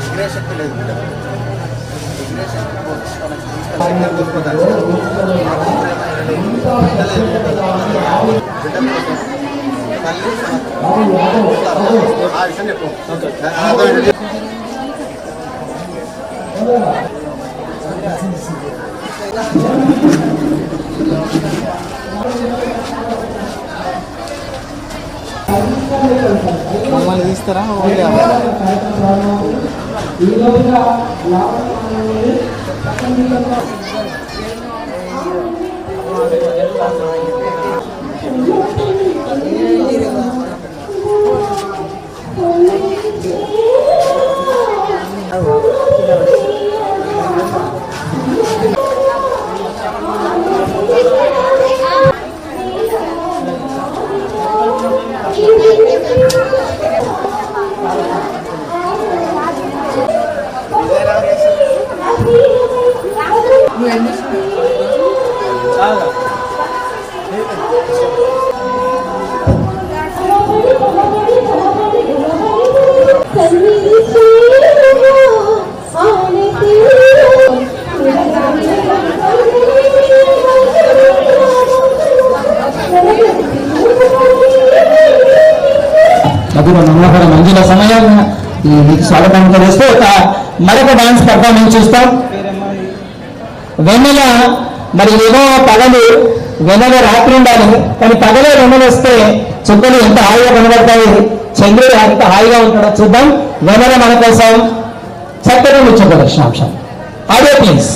విగ్రహశక్తి లేదు విగ్రహశక్తి ఆ విషయం చెప్పు. ఓకే మమ్మల్ని స్వాగతం తెలిస్తే ఒక మరొక డాన్స్ పర్ఫార్మెన్స్ చూస్తాం. వెన్నెల మరి ఏదో పగలు వెన్నెల రాత్రి ఉండాలి. కానీ పగలే వెన్నెల వస్తే చుక్కలు ఎంత హాయిగా కనబడతాయి. చంద్రుడు ఎంత హాయిగా ఉంటాడో చూద్దాం. వెన్నెల మన కోసం చక్కగా ముచ్చ ప్రదర్శనాంశం అదే ప్లీజ్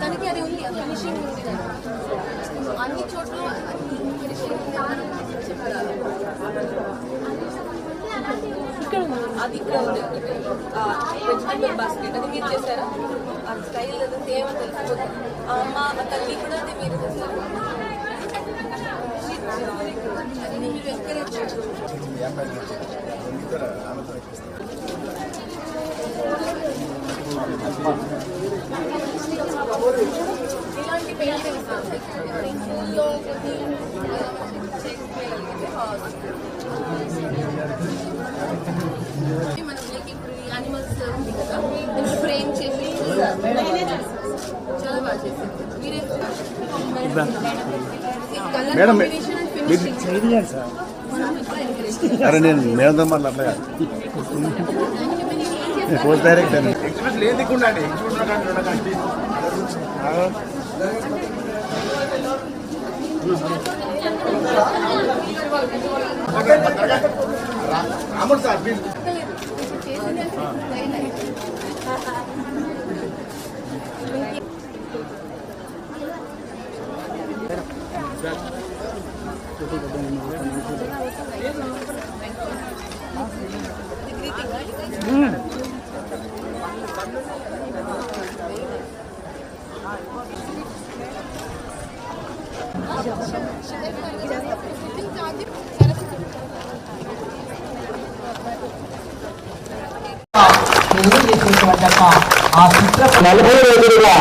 దానికి అది ఉంది ఫినిషింగ్ ఉంది. అన్ని చోట్ల ఫినిషింగ్ అది ఇక్కడ ఉంది. వెజిటబుల్ బాస్కెట్ అది మీరు చేశారా? ఆ స్టైల్ అది సేమ్ తెలిసిపోతుంది ఆ అమ్మ ఆ తల్లి కూడా అది మీరు చేశారు? అది మీరు ఎంకరేజ్ ఇలాంటి పెయింటింగ్స్ చేయగలిగితే మనం లైక్ ఇప్పుడు ఈ యానిమల్స్ ఉంది కదా దీన్ని ఫ్రేమ్ చేసి చాలా బాగా చేసింది మీరే మేడం, ఫినిషింగ్ అరే నేను మేడం మాట్లాడలే. పోస్ట్ డైరెక్ట్ అని ఎగ్జిబిషన్ లేదు ఉండండి ఎగ్జిబిషన్ అమౌంట్ సార్ ప్లీజ్ ఆ చిత్ర నలభై రోజులుగా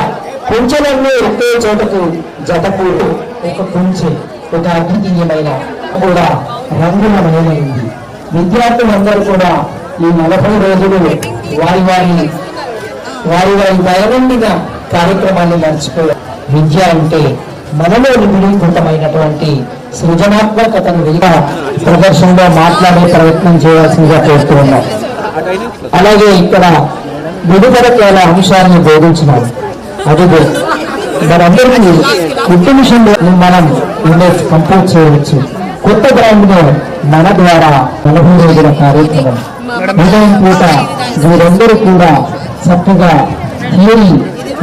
కుంచెలన్నీ ఒకే చోటకు జతపూలు ఒక కుంచె ఒక అద్వితీయమైన కూడా రంగులమయమైంది విద్యార్థులందరూ కూడా ఈ నలభై రోజులు వారి వారి వారి వారి దైనందిన కార్యక్రమాన్ని మర్చిపోయారు విద్య అంటే మనలో విలీకృతమైనటువంటి సృజనాత్మకతను విలువ ప్రదర్శనలో మాట్లాడే ప్రయత్నం చేయాల్సిందిగా కోరుతూ ఉన్నాం. అలాగే ఇక్కడ విడుదల కేల అంశాలను బోధించినాం. అదిగో మనందరికీ ఉట్టు మిషన్లో మనం ఇమేజ్ కంపోజ్ చేయవచ్చు. కొత్త గ్రౌండ్లో మన ద్వారా నలభై రోజుల కార్యక్రమం ఉదయం పూట వీరందరూ కూడా చక్కగా థియరీ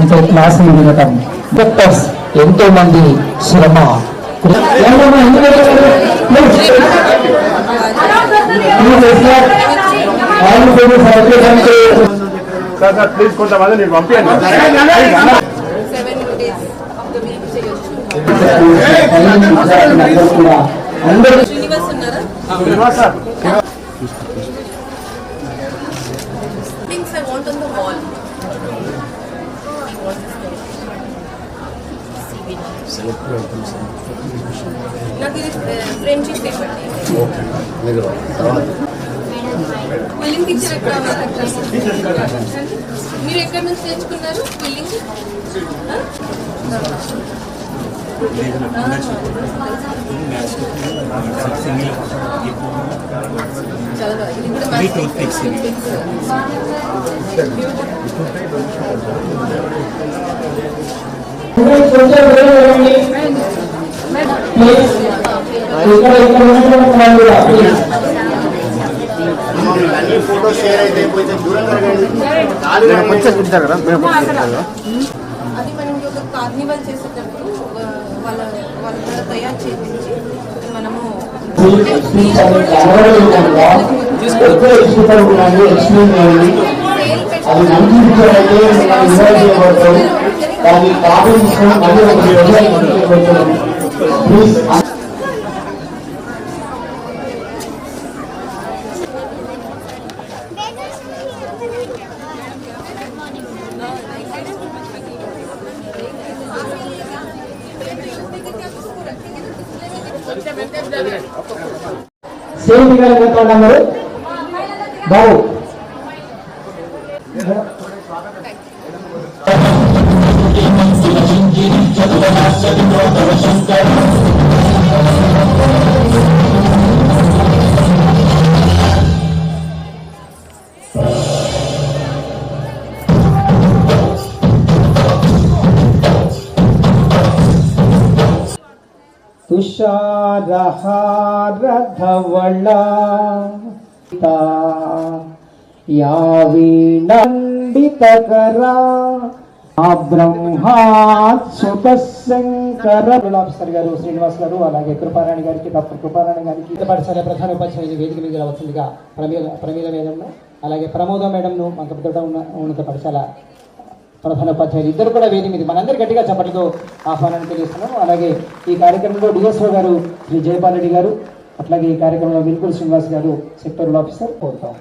ఇంకా క్లాసులు వినటం డాక్టర్స్ ఎంతో మంది శ్రమ. ఏమమ్మా, ఎందుకు వెళ్ళారు? Please, sir. All the students are represented. Sir sir please కొంతమంది నేను పంపించండి seven days of the week చేయొచ్చు విద్యార్థులందరూ కూడా అందరూ శ్రీనివాస్ ఉన్నారా Srinivas sir things I want on the wall నాకు ఇది ఫ్రెండ్షిప్ మీరు బిల్లింగ్ టీచర్ ఎక్కడ మీరు నుంచి తెచ్చుకున్నారు బిల్లింగ్ చాలా ఇది కూడా అన్ని ఫోటో షేర్ అయితే కొంచెం దూరం కదా అది మనం ఒక కార్నివల్ చేసేటప్పుడు వాళ్ళ వాళ్ళ తయారు చేయించి మనము ప్లీజ్ ఎక్స్ప్లెయిన్ చేయండి అది మంచి విషయం అయితే మనం ఇన్వైట్ చేయబడతాం దాన్ని కాపీ తీసుకొని మళ్ళీ ತುಷಾರಹಾರಧವಳ ಯಾವೀನಂಡಿತಕರ ఆ బ్రహ్మాచ్యుత శంకర ఆఫీసర్ గారు శ్రీనివాస్ గారు అలాగే కృపారాణి గారికి డాక్టర్ కృపారాణి గారికి పాఠశాల ప్రధాన ఉపాధ్యాయులు వేదిక మీద వచ్చిందిగా ప్రమీల ప్రమీల మేడంను అలాగే ప్రమోద మేడంను మన పెద్ద ఉన్న- ఉన్నత పాఠశాల ప్రధాన ఉపాధ్యాయులు ఇద్దరు కూడా వేదిక మీద మనందరి గట్టిగా చప్పటితో ఆహ్వానాన్ని తెలియజేస్తున్నాం అలాగే ఈ కార్యక్రమంలో డిఎస్ఓ గారు శ్రీ జయపాల్ రెడ్డి గారు అట్లాగే ఈ కార్యక్రమంలో విల్కుల్ శ్రీనివాస్ గారు సెక్టరల్ ఆఫీసర్ కోరుతాం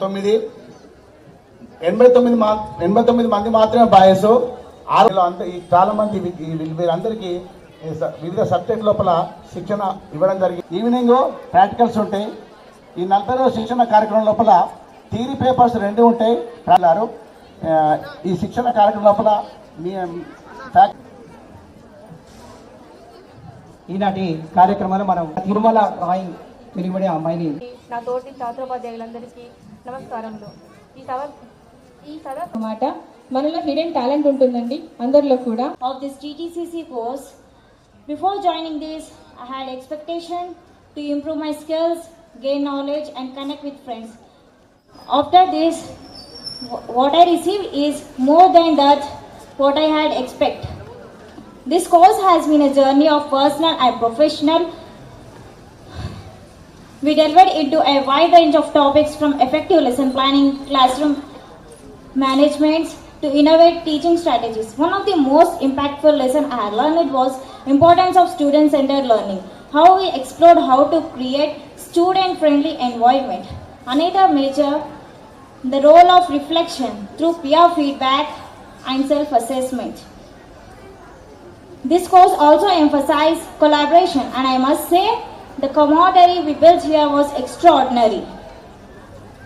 తొమ్మిది ఎనభై తొమ్మిది మా ఎనభై తొమ్మిది మంది మాత్రమే బాయస్. ఆరులో అంత ఈ చాలా మంది వీళ్ళ- వీరందరికీ వివిధ సబ్జెక్ట్ లోపల శిక్షణ ఇవ్వడం జరిగింది ఈవినింగ్ ప్రాక్టికల్స్ ఉంటాయి. ఈ నలభై రోజుల శిక్షణ కార్యక్రమం లోపల థియరీ పేపర్స్ రెండు ఉంటాయి. ప్రాలారు ఆ, ఈ శిక్షణ కార్యక్రమం లోపల మీ ఈనాటి కార్యక్రమాన్ని మనం తిరుమల డ్రాయింగ్ తెలుగుబడి అమ్మాయిని. నా తోటి ఛాత్రోపాధ్యాయులందరికీ నమస్కారములు. ఈ సభ ఈ సభ అన్నమాట మనలో హిడెన్ టాలెంట్ ఉంటుందండి అందరిలో కూడా. Of this TTCC course. Before joining this, I had expectation to improve my skills, gain knowledge, and connect with friends. After this, what I received is more than that what I had expect. This course has been a journey of personal and professional. We delved into a wide range of topics from effective lesson planning, classroom management to innovate teaching strategies. One of the most impactful lesson I learned was importance of student-centered learning. How we explored how to create student-friendly environment. Another major, the role of reflection through peer feedback and self-assessment. This course also emphasized collaboration and I must say the camaraderie we built here was extraordinary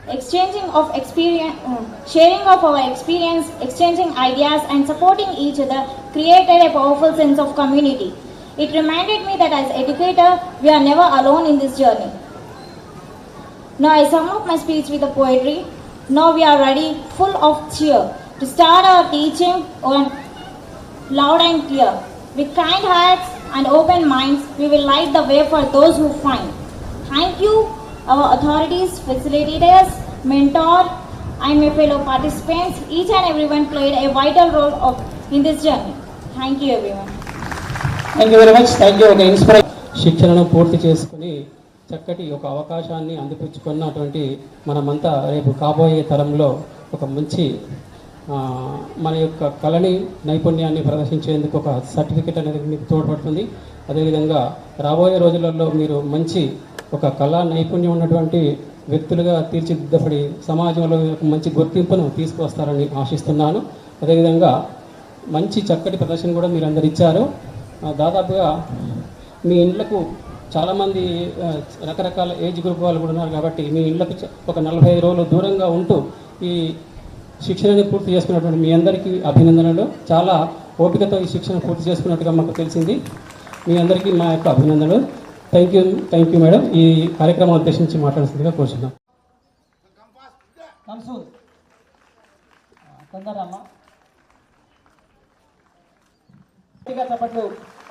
exchanging of experience, sharing of our experience, exchanging ideas, and supporting each other created a powerful sense of community. It reminded me that as educator, we are never alone in this journey. Now I sum up my speech with a poetry. Now we are ready, full of cheer, to start our teaching on loud and clear. With kind hearts and open minds, we will light the way for those who find. Thank you, our authorities, facilitators, mentor, and my fellow participants. Each and everyone played a vital role of, in this journey. Thank you, everyone. Thank you very much thank you ఒక inspiration శిక్షణను పూర్తి చేసుకుని చక్కటి ఒక అవకాశాన్ని అందిపుచ్చుకున్నటువంటి మనమంతా రేపు కాబోయే తరంలో ఒక మంచి మన యొక్క కళని నైపుణ్యాన్ని ప్రదర్శించేందుకు ఒక సర్టిఫికెట్ అనేది మీకు తోడ్పడుతుంది. అదేవిధంగా రాబోయే రోజులలో మీరు మంచి ఒక కళా నైపుణ్యం ఉన్నటువంటి వ్యక్తులుగా తీర్చిదిద్దపడి సమాజంలో మంచి గుర్తింపును తీసుకువస్తారని ఆశిస్తున్నాను. అదేవిధంగా మంచి చక్కటి ప్రదర్శన కూడా మీరు అందరు ఇచ్చారు దాదాపుగా మీ ఇండ్లకు చాలామంది రకరకాల ఏజ్ గ్రూప్ వాళ్ళు కూడా ఉన్నారు కాబట్టి మీ ఇళ్ళకు ఒక నలభై రోజులు దూరంగా ఉంటూ ఈ శిక్షణని పూర్తి చేసుకున్నటువంటి మీ అందరికీ అభినందనలు. చాలా ఓపికతో ఈ శిక్షణ పూర్తి చేసుకున్నట్టుగా మాకు తెలిసింది. మీ అందరికీ మా యొక్క అభినందనలు. Thank you thank you madam. ఈ కార్యక్రమం ఉద్దేశించి మాట్లాడుతుందిగా కోరుచున్నాం.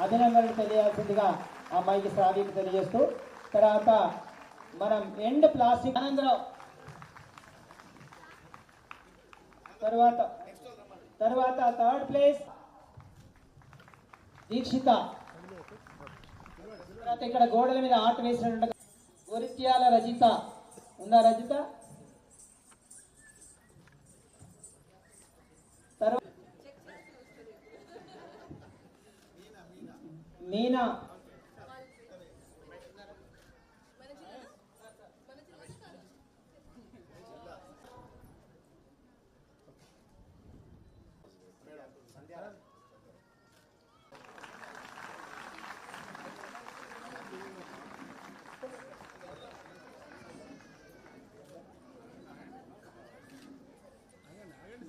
అభినందనలు తెలియాల్సిందిగా అమ్మాయికి శ్రావ్యకి తెలియజేస్తూ తర్వాత మనం ఎండ్ ప్లాస్టిక్ ఆనందరావు. తర్వాత తర్వాత థర్డ్ ప్లేస్ దీక్షిత. తర్వాత ఇక్కడ గోడల మీద ఆట వేసినట్టు గోరిత్యాల రజిత. ఉందా రజిత? తర్వాత మీనా.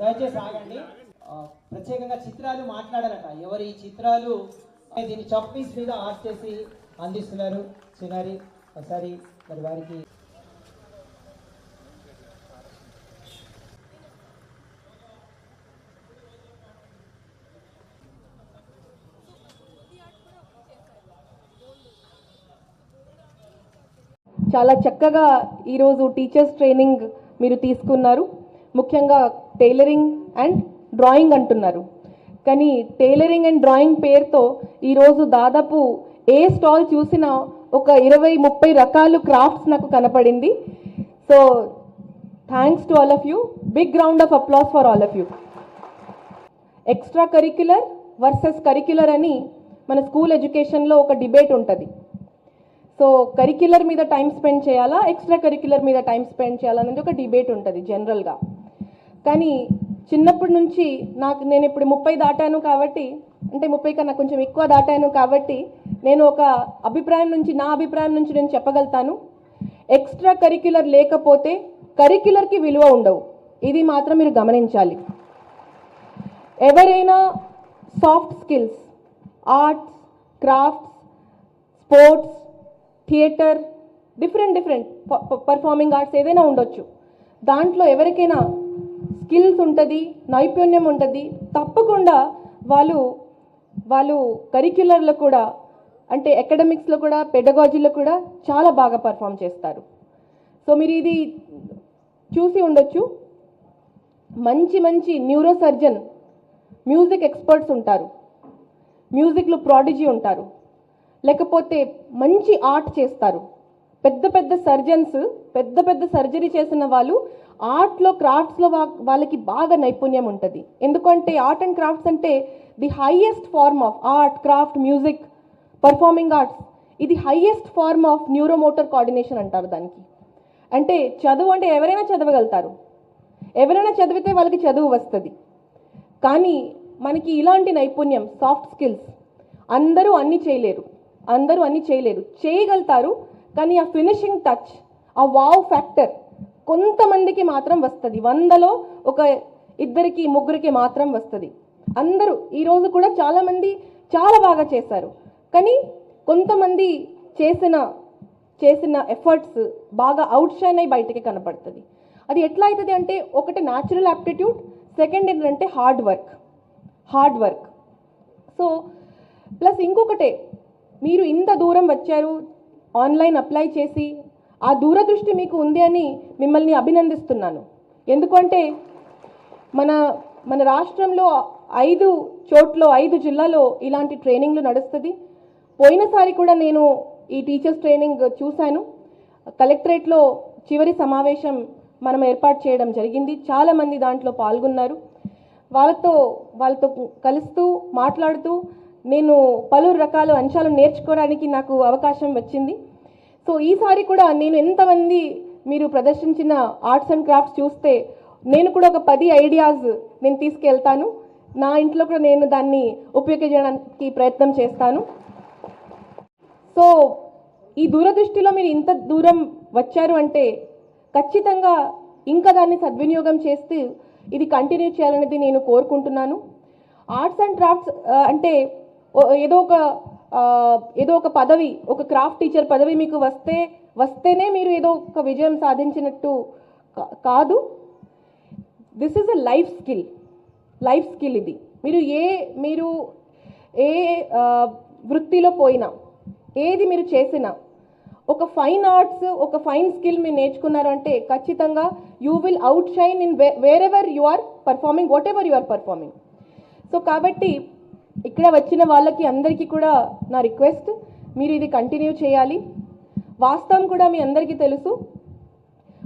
దయచేసి ఆగండి. ప్రత్యేకంగా చిత్రాలు మాట్లాడాలట. ఎవరి చిత్రాలు దీన్ని చప్పీస్ మీద ఆర్ట్ చేసి అందిస్తున్నారు? చిన్నారి ఒకసారి మరి వారికి చాలా చక్కగా ఈరోజు టీచర్స్ ట్రైనింగ్ మీరు తీసుకున్నారు. ముఖ్యంగా టైలరింగ్ అండ్ డ్రాయింగ్ అంటున్నారు. కానీ టైలరింగ్ అండ్ డ్రాయింగ్ పేరుతో ఈరోజు దాదాపు ఏ స్టాల్ చూసినా ఒక ఇరవై ముప్పై రకాలు క్రాఫ్ట్స్ నాకు కనపడింది. So thanks to all of you. Big round of applause for all of you extracurricular versus curricular అని మన స్కూల్ ఎడ్యుకేషన్లో ఒక డిబేట్ ఉంటుంది. సో కరిక్యులర్ మీద టైం స్పెండ్ చేయాలా ఎక్స్ట్రా కరిక్యులర్ మీద టైం స్పెండ్ చేయాలా అనేది ఒక డిబేట్ ఉంటుంది జనరల్గా కానీ చిన్నప్పటి నుంచి నాకు నేను ఇప్పుడు ముప్పై దాటాను కాబట్టి అంటే ముప్పై కన్నా కొంచెం ఎక్కువ దాటాను కాబట్టి నేను ఒక అభిప్రాయం నుంచి నా అభిప్రాయం నుంచి నేను చెప్పగలుగుతాను. ఎక్స్ట్రా కరిక్యులర్ లేకపోతే కరిక్యులర్కి విలువ ఉండవు. ఇది మాత్రం మీరు గమనించాలి. ఎవరైనా soft skills arts crafts sports theatre different different performing arts ఏదైనా ఉండొచ్చు. దాంట్లో ఎవరికైనా స్కిల్స్ ఉంటుంది నైపుణ్యం ఉంటుంది. తప్పకుండా వాళ్ళు వాళ్ళు కరిక్యులర్లో కూడా అంటే అకాడమిక్స్లో కూడా పెడగాజీలో కూడా చాలా బాగా పర్ఫామ్ చేస్తారు. సో మీరు ఇది చూసి ఉండొచ్చు. మంచి మంచి న్యూరో సర్జన్ మ్యూజిక్ ఎక్స్పర్ట్స్ ఉంటారు. మ్యూజిక్లో ప్రాడిజీ ఉంటారు. లేకపోతే మంచి ఆర్ట్ చేస్తారు. పెద్ద పెద్ద సర్జన్స్ పెద్ద పెద్ద సర్జరీ చేసిన వాళ్ళు ఆర్ట్లో క్రాఫ్ట్స్లో వాళ్ళకి బాగా నైపుణ్యం ఉంటుంది. ఎందుకంటే ఆర్ట్ అండ్ క్రాఫ్ట్స్ అంటే the highest form of art craft music performing arts ఇది highest form of neuromotor coordination అంటారు దానికి. అంటే చదువు అంటే ఎవరైనా చదవగలుగుతారు. ఎవరైనా చదివితే వాళ్ళకి చదువు వస్తుంది. కానీ మనకి ఇలాంటి నైపుణ్యం సాఫ్ట్ స్కిల్స్ అందరూ అన్ని చేయలేరు. అందరూ అన్ని చేయలేరు. చేయగలుగుతారు కానీ ఆ ఫినిషింగ్ టచ్ ఆ వావ్ ఫ్యాక్టర్ కొంతమందికి మాత్రం వస్తుంది. వందలో ఒక ఇద్దరికి ముగ్గురికి మాత్రం వస్తుంది. అందరూ ఈరోజు కూడా చాలామంది చాలా బాగా చేశారు. కానీ కొంతమంది చేసిన చేసిన ఎఫర్ట్స్ బాగా అవుట్ షైన్ అయి బయటికి కనపడుతుంది. అది ఎట్లా అవుతుంది అంటే ఒకటి న్యాచురల్ యాప్టిట్యూడ్ సెకండ్ ఏంటంటే hard work hard work so plus ఇంకొకటే మీరు ఇంత దూరం వచ్చారు ఆన్లైన్ అప్లై చేసి ఆ దూరదృష్టి మీకు ఉంది అని మిమ్మల్ని అభినందిస్తున్నాను. ఎందుకంటే మన మన రాష్ట్రంలో ఐదు చోట్ల ఐదు జిల్లాలో ఇలాంటి ట్రైనింగ్లు నడుస్తుంది. పోయినసారి కూడా నేను ఈ టీచర్స్ ట్రైనింగ్ చూశాను. కలెక్టరేట్లో చివరి సమావేశం మనం ఏర్పాటు చేయడం జరిగింది. చాలామంది దాంట్లో పాల్గొన్నారు. వాళ్ళతో వాళ్ళతో కలుస్తూ మాట్లాడుతూ నేను పలు రకాల అంశాలు నేర్చుకోవడానికి నాకు అవకాశం వచ్చింది. సో ఈసారి కూడా నేను ఎంతమంది మీరు ప్రదర్శించిన ఆర్ట్స్ అండ్ క్రాఫ్ట్స్ చూస్తే నేను కూడా ఒక పది ఐడియాస్ నేను తీసుకెళ్తాను. నా ఇంట్లో కూడా నేను దాన్ని ఉపయోగించడానికి ప్రయత్నం చేస్తాను. సో ఈ దూరదృష్టిలో మీరు ఇంత దూరం వచ్చారు అంటే ఖచ్చితంగా ఇంకా దాన్ని సద్వినియోగం చేస్తూ ఇది కంటిన్యూ చేయాలనేది నేను కోరుకుంటున్నాను. ఆర్ట్స్ అండ్ క్రాఫ్ట్స్ అంటే ఏదో ఒక ఏదో ఒక పదవి ఒక క్రాఫ్ట్ టీచర్ పదవి మీకు వస్తే వస్తేనే మీరు ఏదో ఒక విజయం సాధించినట్టు కా- కాదు. This is a life skill life skill ఇది. మీరు ఏ మీరు ఏ వృత్తిలో పోయినా ఏది మీరు చేసినా ఒక ఫైన్ ఆర్ట్స్ ఒక ఫైన్ స్కిల్ మీరు నేర్చుకున్నారు అంటే ఖచ్చితంగా you will outshine in wherever you are performing whatever you are performing so కాబట్టి ఇక్కడ వచ్చిన వాళ్ళకి అందరికీ కూడా నా రిక్వెస్ట్ మీరు ఇది కంటిన్యూ చేయాలి. వాస్తవం కూడా మీ అందరికీ తెలుసు.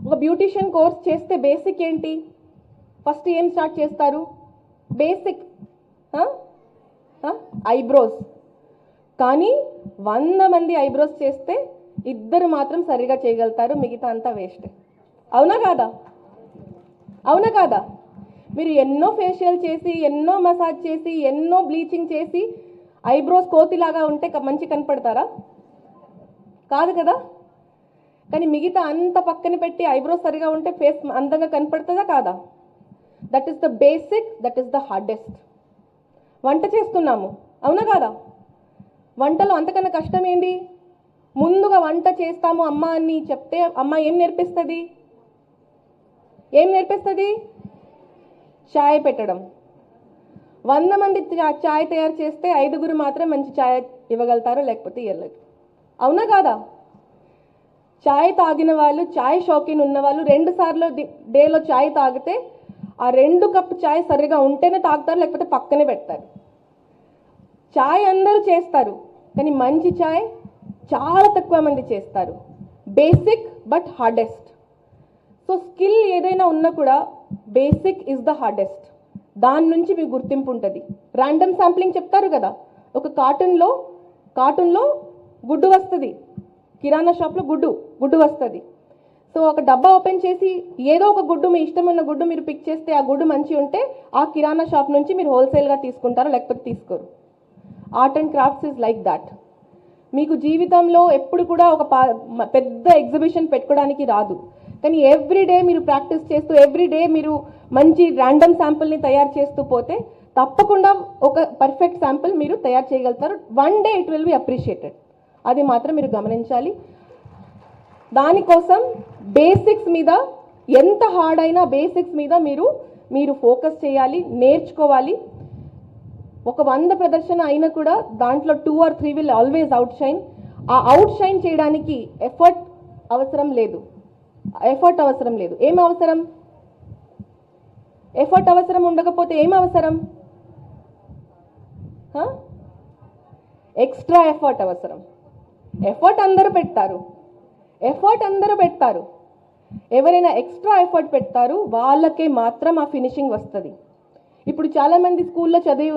ఒక బ్యూటిషియన్ కోర్స్ చేస్తే బేసిక్ ఏంటి? ఫస్ట్ ఏం స్టార్ట్ చేస్తారు? Basic eyebrows. కానీ వంద మంది ఐబ్రోస్ చేస్తే ఇద్దరు మాత్రం సరిగా చేయగలుగుతారు మిగతా అంతా వేస్ట్. అవునా కాదా? అవునా కాదా? మీరు ఎన్నో ఫేషియల్ చేసి ఎన్నో మసాజ్ చేసి ఎన్నో బ్లీచింగ్ చేసి ఐబ్రోస్ కోతిలాగా ఉంటే మంచి కనపడతారా? కాదు కదా? కానీ మిగతా అంత పక్కన పెట్టి ఐబ్రోస్ సరిగా ఉంటే ఫేస్ అందంగా కనపడుతుందా కాదా? That is the basic that is the hardest వంట చేస్తున్నాము అవునా కాదా? వంటలో అంతకన్నా కష్టం ఏంది? ముందుగా వంట చేస్తాము అమ్మ అని చెప్తే అమ్మ ఏం నేర్పిస్తుంది? ఏం నేర్పిస్తుంది? ఛాయ్ పెట్టడం. వంద మంది ఛాయ్ చాయ్ తయారు చేస్తే ఐదుగురు మాత్రం మంచి ఛాయ్ ఇవ్వగలుగుతారు లేకపోతే ఇవ్వలేదు అవునా కాదా? చాయ్ తాగిన వాళ్ళు చాయ్ షాకిన్ ఉన్న వాళ్ళు రెండు సార్లు డేలో చాయ్ తాగితే ఆ రెండు కప్పు చాయ్ సరిగా ఉంటేనే తాగుతారు లేకపోతే పక్కనే పెడతారు. చాయ్ అందరూ చేస్తారు కానీ మంచి ఛాయ్ చాలా తక్కువ మంది చేస్తారు. Basic but hardest. So skill ఏదైనా ఉన్నా కూడా బేసిక్ ఇస్ ద హార్డెస్ట్. దాని నుంచి మీకు గుర్తింపు ఉంటుంది. ర్యాండమ్ శాంప్లింగ్ చెప్తారు కదా ఒక కార్టూన్లో కార్టూన్లో గుడ్డు వస్తుంది. కిరాణా షాప్లో గుడ్డు గుడ్డు వస్తుంది. సో ఒక డబ్బా ఓపెన్ చేసి ఏదో ఒక గుడ్డు మీ ఇష్టమైన గుడ్డు మీరు పిక్ చేస్తే ఆ గుడ్డు మంచి ఉంటే ఆ కిరాణా షాప్ నుంచి మీరు హోల్సేల్గా తీసుకుంటారు లేకపోతే తీసుకోరు. Art and crafts is like that. మీకు జీవితంలో ఎప్పుడు కూడా ఒక పా- పెద్ద ఎగ్జిబిషన్ పెట్టుకోవడానికి రాదు. కానీ ఎవ్రీ డే మీరు ప్రాక్టీస్ చేస్తూ ఎవ్రీ డే మీరు మంచి ర్యాండమ్ శాంపుల్ని తయారు చేస్తూ పోతే తప్పకుండా ఒక పర్ఫెక్ట్ శాంపుల్ మీరు తయారు చేయగలుగుతారు. One day it will be appreciated అది మాత్రం మీరు గమనించాలి. దానికోసం బేసిక్స్ మీద ఎంత హార్డ్ అయినా బేసిక్స్ మీద మీరు మీరు ఫోకస్ చేయాలి నేర్చుకోవాలి. ఒక వంద ప్రదర్శన అయినా కూడా దాంట్లో two or three will always outshine ఆ అవుట్ షైన్ చేయడానికి ఎఫర్ట్ అవసరం లేదు. ఎఫర్ట్ అవసరం లేదు. ఏం అవసరం? ఎఫర్ట్ అవసరం ఉండకపోతే ఏం అవసరం? ఎక్స్ట్రా ఎఫర్ట్ అవసరం. ఎఫర్ట్ అందరూ పెడతారు. ఎఫర్ట్ అందరూ పెడతారు. ఎవరైనా ఎక్స్ట్రా ఎఫర్ట్ పెడతారు వాళ్ళకే మాత్రం ఆ ఫినిషింగ్ వస్తుంది. ఇప్పుడు చాలామంది స్కూల్లో చదివి